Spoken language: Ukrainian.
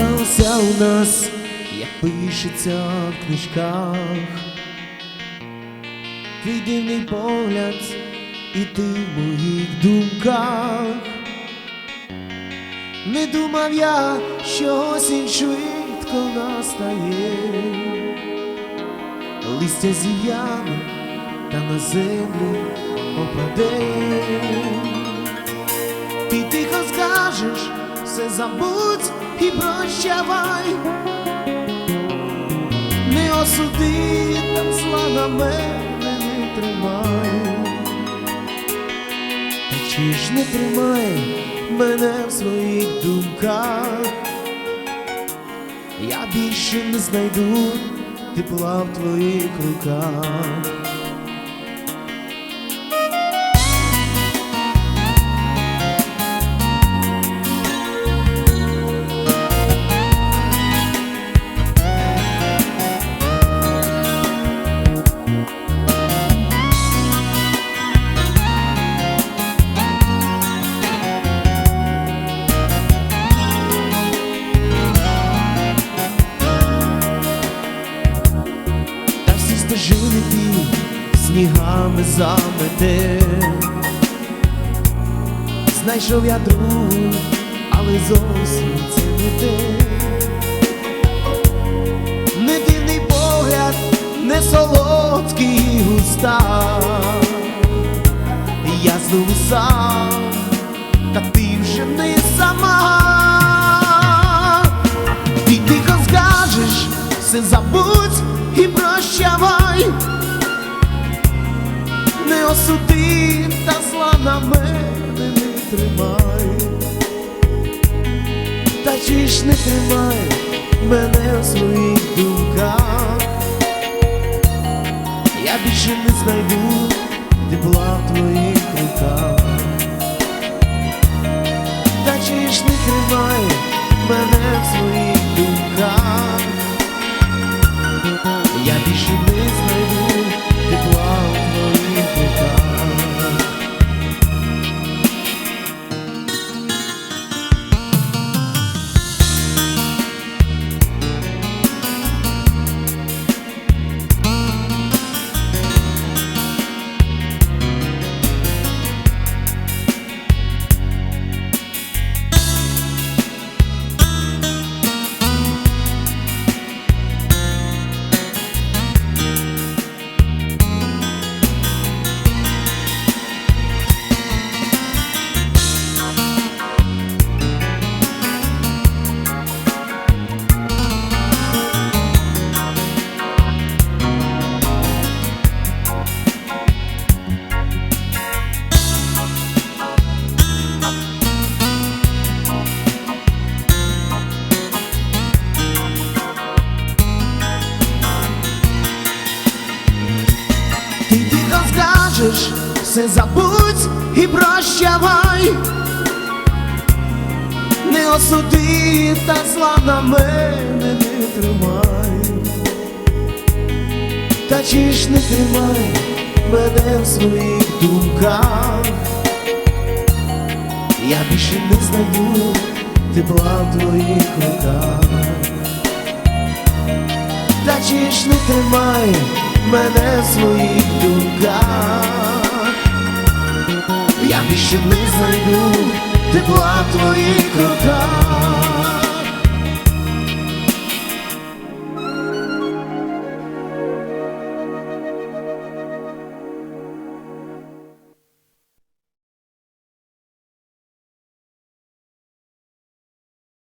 сталося у нас, як пишеться в книжках. Твій дивний погляд, і ти в моїх думках. Не думав я, що осінь швидко настає, листя зів'яне та на землю опаде. Ти тихо скажеш, все забудь і прощавай, не осуди, та зла на мене не тримай. Та чи ж не тримай мене в своїх думках? Я більше не знайду тепла в твоїх руках. Снігами замете. Знайшов я другу, але зовсім це не те. Не дивний погляд, не солодкий уста. Я знову сам, та ти вже не сама. Ти тихо скажеш, все забудь не та зла на мене не тримай, та чи ж не тримай мене в своїх думках, я більше не знайду тепла в твоїх руках. Та чи ж не тримай мене в своїх скажеш, все забудь і прощавай, не осуди та зла на мене не тримай, та чи ж не тримай мене в своїх думках, я більше не знайду тепла в твоїх руках. Та чи ж не тримай мене в своїх думках, я більше не знайду тепла твоїх руках.